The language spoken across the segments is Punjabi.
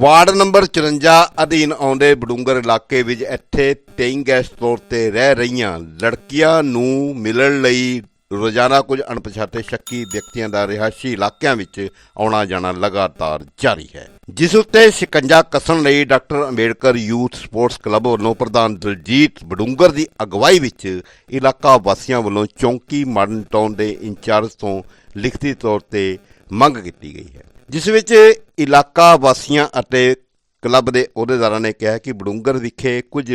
ਵਾਰਡ ਨੰਬਰ 54 ਅਧੀਨ ਆਉਂਦੇ ਬਡੂੰਗਰ ਇਲਾਕੇ ਵਿੱਚ ਇੱਥੇ ਟੇਇੰਗ ਗੈਸਟ ਤੌਰ ਤੇ ਰਹਿ ਰਹੀਆਂ ਲੜਕੀਆਂ ਨੂੰ ਮਿਲਣ ਲਈ ਰੋਜ਼ਾਨਾ ਕੁਝ ਅਣਪਛਾਤੇ ਸ਼ੱਕੀ ਵਿਅਕਤੀਆਂ ਦਾ ਰਿਹਾਇਸ਼ੀ ਇਲਾਕਿਆਂ ਵਿੱਚ ਆਉਣਾ ਜਾਣਾ ਲਗਾਤਾਰ ਜਾਰੀ ਹੈ। ਜਿਸ ਉੱਤੇ ਸ਼ਿਕੰਜਾ ਕੱਸਣ ਲਈ doctor Ambedkar youth sports club ਵੱਲੋਂ ਪ੍ਰਧਾਨ ਦਲਜੀਤ ਬਡੂੰਗਰ ਦੀ ਅਗਵਾਈ ਵਿੱਚ ਇਲਾਕਾ ਵਾਸੀਆਂ ਵੱਲੋਂ ਚੌਂਕੀ ਮਾਡਰਨ ਟਾਊਨ ਦੇ ਇੰਚਾਰਜ ਤੋਂ ਲਿਖਤੀ ਤੌਰ ਤੇ ਮੰਗ ਕੀਤੀ ਗਈ ਹੈ। ਜਿਸ ਵਿੱਚ ਇਲਾਕਾ ਵਾਸੀਆਂ ਅਤੇ ਕਲੱਬ ਦੇ ਅਹੁਦੇਦਾਰਾਂ ਨੇ ਕਿਹਾ ਕਿ ਬਡੂੰਗਰ ਵਿਖੇ ਕੁਝ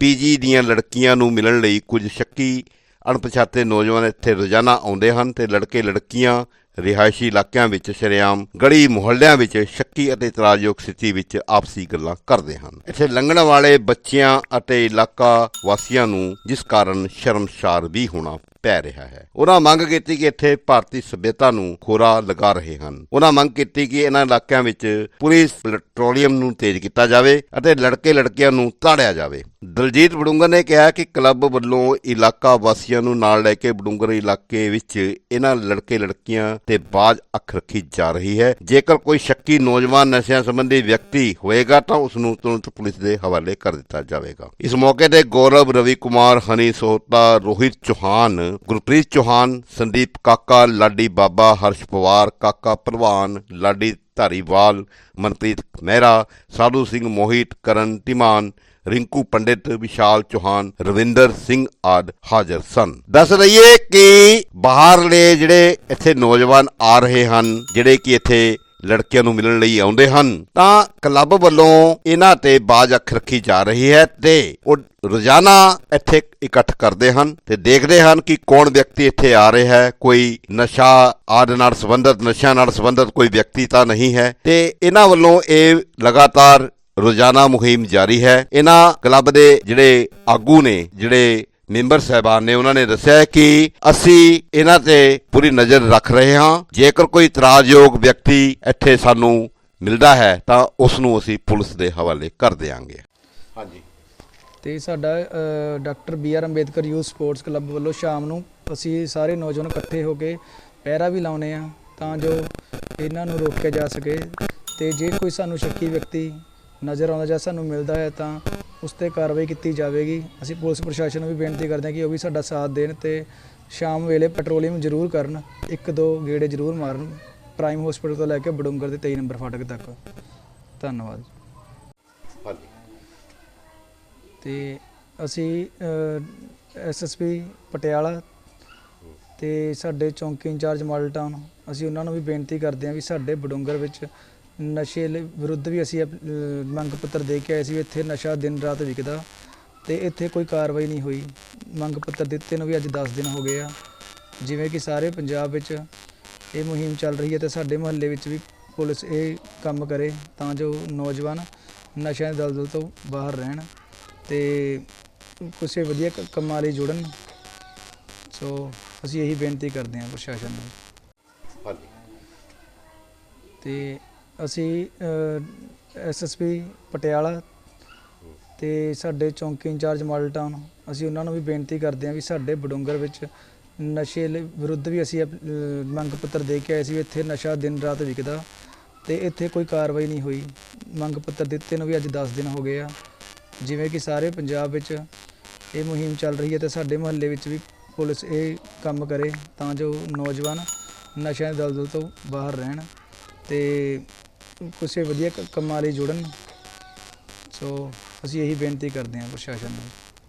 ਪੀਜੀ ਦੀਆਂ ਲੜਕੀਆਂ ਨੂੰ ਮਿਲਣ ਲਈ ਕੁਝ ਸ਼ੱਕੀ, ਅਣਪਛਾਤੇ ਨੌਜਵਾਨ ਇੱਥੇ ਰੋਜ਼ਾਨਾ ਆਉਂਦੇ ਹਨ ਤੇ ਲੜਕੇ ਲੜਕੀਆਂ ਰਿਹਾਇਸ਼ੀ ਇਲਾਕਿਆਂ ਵਿੱਚ ਸ਼ਰੇਆਮ ਗੜੀ ਮੁਹੱਲਿਆਂ ਵਿੱਚ ਸ਼ੱਕੀ ਅਤੇ ਤਰਾਜਯੋਗ ਸਥਿਤੀ ਵਿੱਚ ਆਪਸੀ ਗੱਲਾਂ ਕਰਦੇ ਹਨ। ਇੱਥੇ ਲੰਘਣ ਵਾਲੇ ਬੱਚਿਆਂ ਅਤੇ ਇਲਾਕਾ ਵਾਸੀਆਂ ਨੂੰ ਜਿਸ ਕਾਰਨ ਸ਼ਰਮਸ਼ਾਰ ਵੀ ਹੋਣਾ ਪੈ ਰਿਹਾ ਹੈ। ਉਹਨਾਂ ਮੰਗ ਕੀਤੀ ਕਿ ਇੱਥੇ ਭਾਰਤੀ ਸਭਿਅਤਾ ਨੂੰ ਖੋਰਾ ਲਗਾ ਰਹੇ ਹਨ। ਉਹਨਾਂ ਮੰਗ ਕੀਤੀ ਕਿ ਇਹਨਾਂ ਇਲਾਕਿਆਂ ਵਿੱਚ ਪੁਲਿਸ ਪੈਟਰੋਲੀਅਮ ਨੂੰ ਤੇਜ਼ ਕੀਤਾ ਜਾਵੇ ਅਤੇ ਲੜਕੇ ਲੜਕੀਆਂ ਨੂੰ ਤਾੜਿਆ ਜਾਵੇ। ਦਲਜੀਤ ਬਡੂੰਗਰ ਨੇ ਕਿਹਾ ਕਿ ਕਲੱਬ ਵੱਲੋਂ ਇਲਾਕਾ ਵਾਸੀਆਂ ਨੂੰ ਨਾਲ ਲੈ ਕੇ ਬਡੂੰਗਰ ਇਲਾਕੇ ਵਿੱਚ ਇਹਨਾਂ ਲੜਕੇ ਲੜਕੀਆਂ ਤੇ ਬਾਜ਼ ਅੱਖ ਰੱਖੀ ਜਾ ਰਹੀ ਹੈ। ਜੇਕਰ ਕੋਈ ਸ਼ੱਕੀ ਨੌਜਵਾਨ ਨਸ਼ਿਆਂ ਸੰਬੰਧੀ ਵਿਅਕਤੀ ਹੋਏਗਾ ਤਾਂ ਉਸ ਨੂੰ ਤੁਰੰਤ ਪੁਲਿਸ ਦੇ ਹਵਾਲੇ ਕਰ ਦਿੱਤਾ ਜਾਵੇਗਾ। ਇਸ ਮੌਕੇ ਤੇ ਗੌਰਵ ਰਵੀ ਕੁਮਾਰ, ਹਨੀ ਸੋਹਤਾ ਰੋਹਿਤ ਚੌਹਾਨ, ਗੁਰਪ੍ਰੀਤ ਚੌਹਾਨ, ਸੰਦੀਪ ਕਾਕਾ, ਲਾਡੀ ਬਾਬਾ, ਹਰਸ਼ ਪਵਾਰ, ਕਾਕਾ ਪ੍ਰਵਾਨ, ਲਾਡੀ ਧਾਰੀਵਾਲ, ਮਨਪ੍ਰੀਤ ਮਹਿਰਾ, ਸਾਧੂ ਸਿੰਘ ਮੋਹਿਤ, ਕਰਨ ਧੀਮਾਨ ਰਿੰਕੂ ਪੰਡਿਤ, ਵਿਸ਼ਾਲ ਚੌਹਾਨ, ਰਵਿੰਦਰ ਸਿੰਘ ਆਦ ਹਾਜ਼ਰ ਸਨ। ਦੱਸ ਰਹੀਏ ਕਿ ਬਾਹਰਲੇ ਜਿਹੜੇ ਇੱਥੇ ਨੌਜਵਾਨ ਆ ਰਹੇ ਹਨ, ਜਿਹੜੇ ਕਿ ਇੱਥੇ ਲੜਕੀਆਂ ਨੂੰ ਮਿਲਣ ਲਈ ਆਉਂਦੇ ਹਨ, ਤਾਂ ਕਲੱਬ ਵੱਲੋਂ ਇਹਨਾਂ ਤੇ ਬਾਜ਼ ਅੱਖ ਰੱਖੀ ਜਾ ਰਹੀ ਹੈ ਤੇ ਉਹ ਰੋਜ਼ਾਨਾ ਇੱਥੇ ਇਕੱਠ ਕਰਦੇ ਹਨ ਤੇ ਦੇਖਦੇ ਹਨ ਕਿ ਕੌਣ ਵਿਅਕਤੀ ਇੱਥੇ ਆ ਰਿਹਾ ਹੈ। ਕੋਈ ਨਸ਼ਾ ਆਦਿ ਨਾਲ ਸੰਬੰਧਿਤ, ਨਸ਼ਿਆਂ ਨਾਲ ਸੰਬੰਧਿਤ ਕੋਈ ਵਿਅਕਤੀ ਤਾਂ ਨਹੀਂ ਹੈ ਤੇ ਇਹਨਾਂ ਵੱਲੋਂ ਇਹ ਲਗਾਤਾਰ ਰੋਜ਼ਾਨਾ ਮੁਹਿੰਮ ਜਾਰੀ ਹੈ। ਇਹਨਾਂ ਕਲੱਬ ਦੇ ਜਿਹੜੇ ਆਗੂ ਨੇ ਜਿਹੜੇ ਮੈਂਬਰ ਸਹਿਬਾਨ ਨੇ ਉਹਨਾਂ ਨੇ ਦੱਸਿਆ ਕਿ ਅਸੀਂ ਇਹਨਾਂ ਤੇ ਪੂਰੀ ਨਜ਼ਰ ਰੱਖ ਰਹੇ ਹਾਂ। ਜੇਕਰ ਕੋਈ ਇਤਰਾਜ਼ਯੋਗ ਵਿਅਕਤੀ ਇੱਥੇ ਸਾਨੂੰ ਮਿਲਦਾ ਹੈ ਤਾਂ ਉਸ ਨੂੰ ਅਸੀਂ ਪੁਲਿਸ ਦੇ ਹਵਾਲੇ ਕਰ ਦੇਵਾਂਗੇ ਹਾਂਜੀ। ਤੇ ਸਾਡਾ doctor B R Ambedkar youth sports club ਵੱਲੋਂ ਸ਼ਾਮ ਨੂੰ ਅਸੀਂ ਸਾਰੇ ਨੌਜਵਾਨ ਇਕੱਠੇ ਹੋ ਕੇ ਪਹਿਰਾ ਵੀ ਲਾਉਨੇ ਆ ਤਾਂ ਜੋ ਇਹਨਾਂ ਨੂੰ ਰੋਕਿਆ ਜਾ ਸਕੇ। ਤੇ ਜੇ ਕੋਈ ਸਾਨੂੰ ਸ਼ੱਕੀ ਵਿਅਕਤੀ ਨਜ਼ਰ ਆਉਂਦਾ ਜਾਂ ਸਾਨੂੰ ਮਿਲਦਾ ਹੈ ਤਾਂ ਉਸ ਤੇ ਕਾਰਵਾਈ ਕੀਤੀ ਜਾਵੇਗੀ। ਅਸੀਂ ਪੁਲਿਸ ਪ੍ਰਸ਼ਾਸਨ ਨੂੰ ਵੀ ਬੇਨਤੀ ਕਰਦੇ ਹਾਂ ਕਿ ਉਹ ਵੀ ਸਾਡਾ ਸਾਥ ਦੇਣ ਤੇ ਸ਼ਾਮ ਵੇਲੇ ਪੈਟਰੋਲਿੰਗ ਜ਼ਰੂਰ ਕਰਨ ਇੱਕ ਦੋ ਗੇੜੇ ਜ਼ਰੂਰ ਮਾਰਨ ਪ੍ਰਾਈਮ ਹਸਪੀਟਲ ਤੋਂ ਲੈ ਕੇ ਬਡੂੰਗਰ ਦੇ 23 ਨੰਬਰ ਫਾਟਕ ਤੱਕ। ਧੰਨਵਾਦ। ਹਾਂਜੀ। ਤੇ ਅਸੀਂ ਐਸਐਸਪੀ ਪਟਿਆਲਾ ਤੇ ਸਾਡੇ ਚੌਂਕੀ ਇੰਚਾਰਜ ਮਾਡਲ ਟਾਊਨ ਅਸੀਂ ਉਹਨਾਂ ਨੂੰ ਵੀ ਬੇਨਤੀ ਕਰਦੇ ਹਾਂ ਵੀ ਸਾਡੇ ਬਡੂੰਗਰ ਵਿੱਚ ਨਸ਼ੇ ਲ- ਵਿਰੁੱਧ ਵੀ ਅਸੀਂ ਅਪ- ਅਹ, ਮੰਗ ਪੱਤਰ ਦੇ ਕੇ ਆਏ ਸੀ ਵੀ ਇੱਥੇ ਨਸ਼ਾ ਦਿਨ ਰਾਤ ਵਿਕਦਾ ਤੇ ਇੱਥੇ ਕੋਈ ਕਾਰਵਾਈ ਨਹੀਂ ਹੋਈ। ਮੰਗ ਪੱਤਰ ਦਿੱਤੇ ਨੂੰ ਵੀ ਅੱਜ 10 ਦਿਨ ਹੋ ਗਏ ਆ। ਜਿਵੇਂ ਕਿ ਸਾਰੇ ਪੰਜਾਬ ਵਿੱਚ ਇਹ ਮੁਹਿੰਮ ਚੱਲ ਰਹੀ ਹੈ ਤੇ ਸਾਡੇ ਮੁਹੱਲੇ ਵਿੱਚ ਵੀ ਪੁਲਿਸ ਇਹ ਕੰਮ ਕਰੇ ਤਾਂ ਜੋ ਨੌਜਵਾਨ ਨਸ਼ਿਆਂ ਦੇ ਦਲਦਲ ਤੋਂ ਬਾਹਰ ਰਹਿਣ ਤੇ ਕਿਸੇ ਵਧੀਆ ਕ- ਕੰਮਾਂ ਲਈ ਜੁੜਨ। ਸੋ ਅਸੀਂ ਇਹੀ ਬੇਨਤੀ ਕਰਦੇ ਹਾਂ ਪ੍ਰਸ਼ਾਸਨ ਨੂੰ। ਹਾਂਜੀ। ਤੇ ਅਸੀਂ ਐਸਐਸਪੀ ਪਟਿਆਲਾ ਤੇ ਸਾਡੇ ਚੌਂਕੀ ਇੰਚਾਰਜ ਮਾਡਲ ਟਾਊਨ ਅਸੀਂ ਉਹਨਾਂ ਨੂੰ ਵੀ ਬੇਨਤੀ ਕਰਦੇ ਹਾਂ ਵੀ ਸਾਡੇ ਬਡੂੰਗਰ ਵਿੱਚ ਨਸ਼ੇ ਲ- ਵਿਰੁੱਧ ਵੀ ਅਸੀਂ ਮੰਗ ਪੱਤਰ ਦੇ ਕੇ ਆਏ ਸੀ ਵੀ ਇੱਥੇ ਨਸ਼ਾ ਦਿਨ ਰਾਤ ਵਿਕਦਾ ਤੇ ਇੱਥੇ ਕੋਈ ਕਾਰਵਾਈ ਨਹੀਂ ਹੋਈ। ਮੰਗ ਪੱਤਰ ਦਿੱਤੇ ਨੂੰ ਵੀ ਅੱਜ 10 ਦਿਨ ਹੋ ਗਏ ਆ। ਜਿਵੇਂ ਕਿ ਸਾਰੇ ਪੰਜਾਬ ਵਿੱਚ ਇਹ ਮੁਹਿੰਮ ਚੱਲ ਰਹੀ ਹੈ ਤੇ ਸਾਡੇ ਮੁਹੱਲੇ ਵਿੱਚ ਵੀ ਪੁਲਿਸ ਇਹ ਕੰਮ ਕਰੇ ਤਾਂ ਜੋ ਨੌਜਵਾਨ ਨਸ਼ਿਆਂ ਦੇ ਦਲਦਲ ਤੋਂ ਬਾਹਰ ਰਹਿਣ ਤੇ ਕਿਸੇ ਵਧੀਆ ਕ- ਕੰਮਾਂ ਲਈ ਜੁੜਨ। ਸੋ ਅਸੀਂ ਇਹੀ ਬੇਨਤੀ ਕਰਦੇ ਹਾਂ ਪ੍ਰਸ਼ਾਸਨ ਨੂੰ।